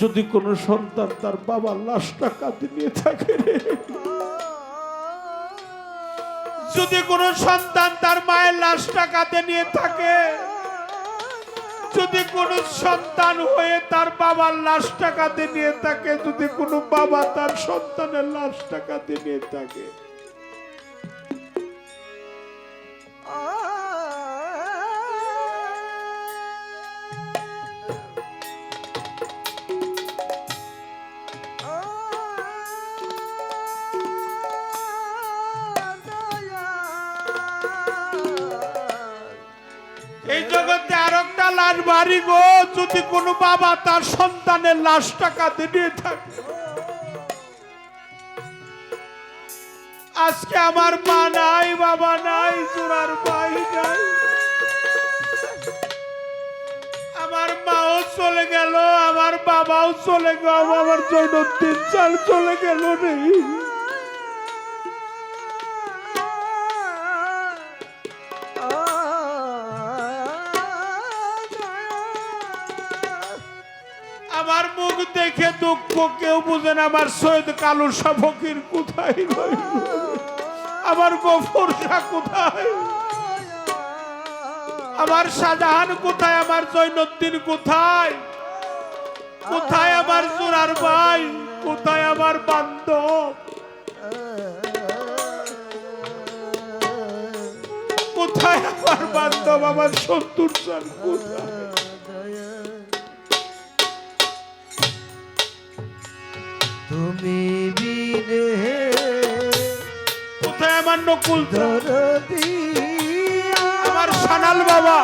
যদি কোনো সন্তান তার বাবার লাশটা কাঁদে নিয়ে থাকে যদি কোনো সন্তান তার মায়ের লাশটা কাঁধে নিয়ে থাকে, যদি কোনো সন্তান হয়ে তার বাবার লাশটা কাঁধে নিয়ে থাকে, যদি কোনো বাবা তার সন্তানের লাশটা কাঁধে নিয়ে থাকে যদি কোনো বাবা তার সন্তানের লাশটা টাকা নিয়ে থাকে। আজকে আমার মা নাই, বাবা নাই জোড়ার ভাই নাই। আমার মাও চলে গেল, আমার বাবাও চলে গেল, আমার জৈনদ্দিন চাল চলে গেল রে। মুখ দেখে দুঃখ কেউ বুঝে না, আমার সৈয়দ কালু শাহ ফকির কোথায়? আমার গফর শাহ কোথায়? আমার শাহজাহান কোথায়? আমার জৈনুদ্দিন কোথায়? কোথায় আমার জোরার ভাই? কোথায় আমার বান্ধব? কোথায় আমার বান্ধব? আমার সত্তর সাল কোথায়? তুমি বিনে কোথায় আমার নকুল? দরদি আমার সানাল বাবা।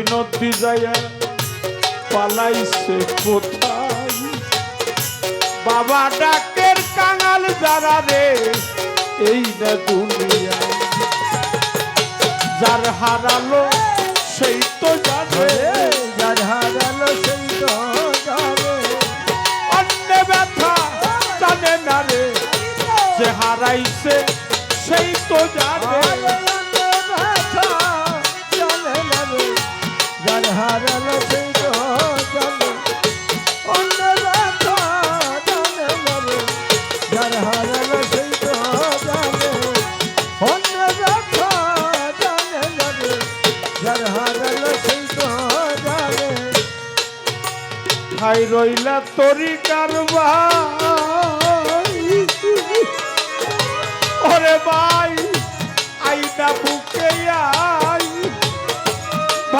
আমার জৈনতি যাইয়া পালাইছে কোথায়? বাবা ডাকের কাঙাল যারা রে এই না দুনিয়ায় যার হারালো সেই তো জানে। যার হারালো সেই তো জানে। অন্য ব্যথা জানে না রে যে হারাইছে সেই তো জানে। ভাই রইলা তরি কারবাই। ওরে ভাই আইনা বুকে আই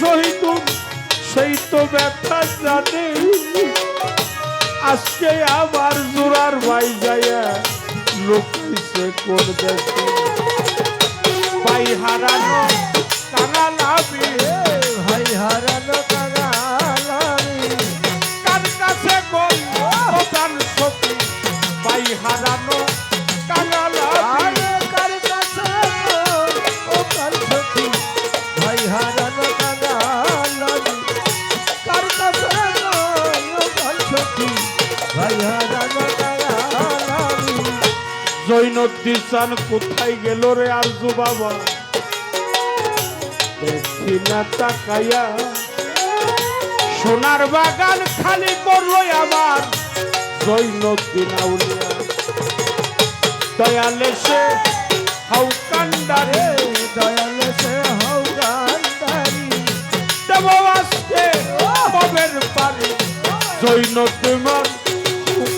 শহীদ সেই তো ব্যথা জানে। আজকে আমার জোরার ভাই যাইয়া কোন দেশে। ভাই হারানো কানা ভাই হারানো কার কাছে ভাই হারানো চান কোথায় গেল রে আরজু বাবা? দেখি না তাকাইয়া সোনার বাগান খালি করল আমার জৈনদ্দিন আউলিয়া দয়ালে সে হাউ কান্ডারে দয়াল সে হও গান্ধারী দেব আজকে কবের পারে? জৈনদ্দিন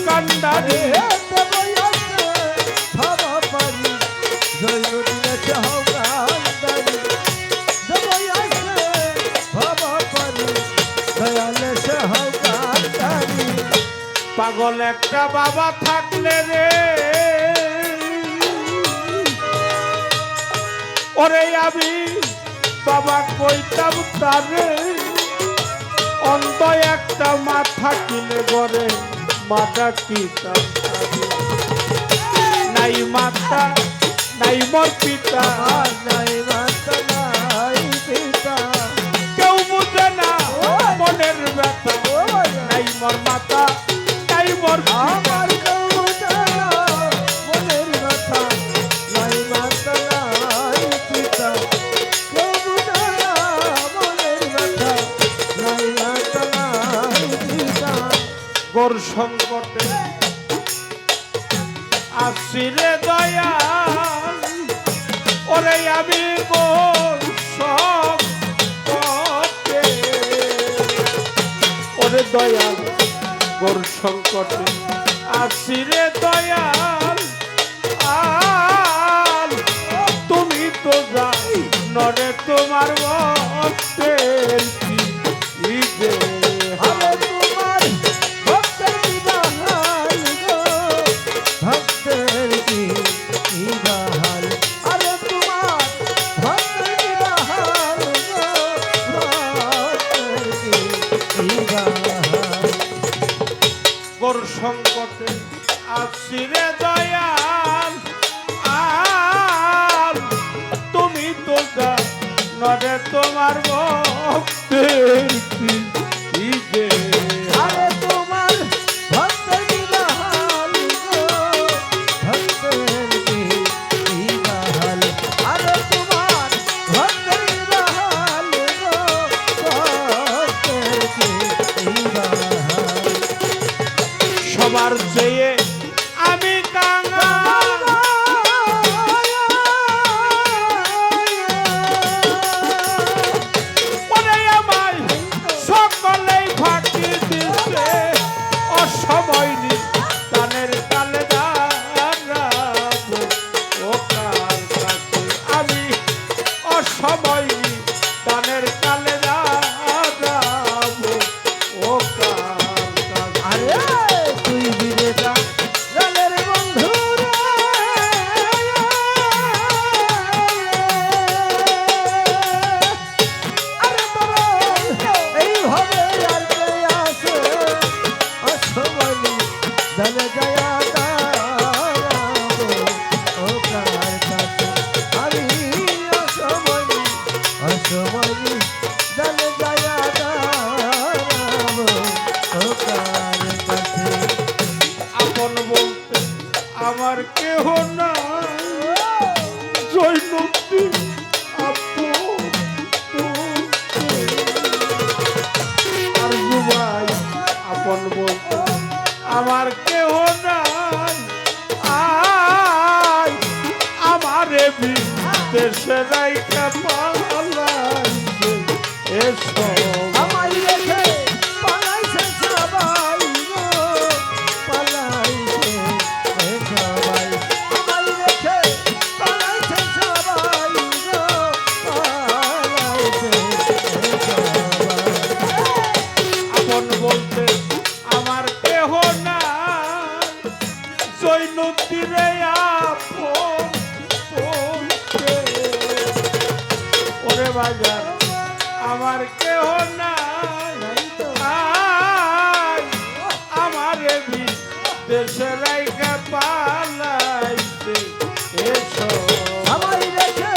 কান্ডারে একটা বাবা থাকলে রে। ওরে আমি বাবা কইতাম তারে অন্ত একটা মা থাকিলে ঘরে মাটা কি নাই মাতা নাই মোর পিতা নাই মাতা নাই পিতা। কেউ বুঝে না মনের ব্যথা। নাই মোর মাতা মোর আমার মনের ব্যথা নাই মাতা নাই পিতা। মনের ব্যথা নাই মাতা নাই পিতা। গোর সংকটে আসিরে দয়া ওরে আমি গোর সংকটে। ওরে দয়াল। গোর সংকটে আসিরে Christmas night. রাইকা পালাইছে এসো। আমায় রেখে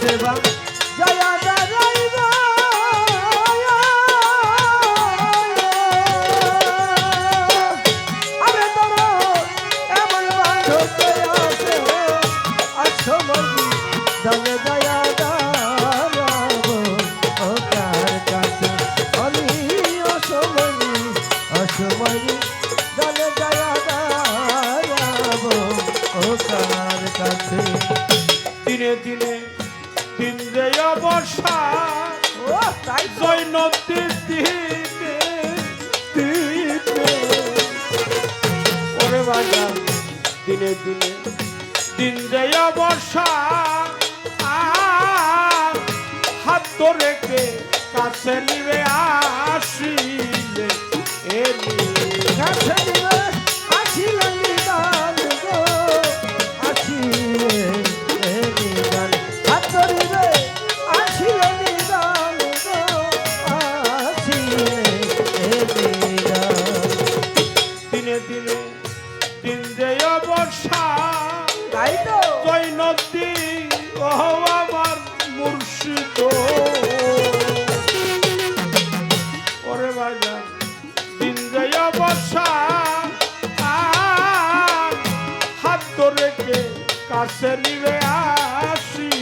সেবা দিন যেয় বর্ষা আর হাত রেখে কাছে নিবে আর কাছে নিবে আসি।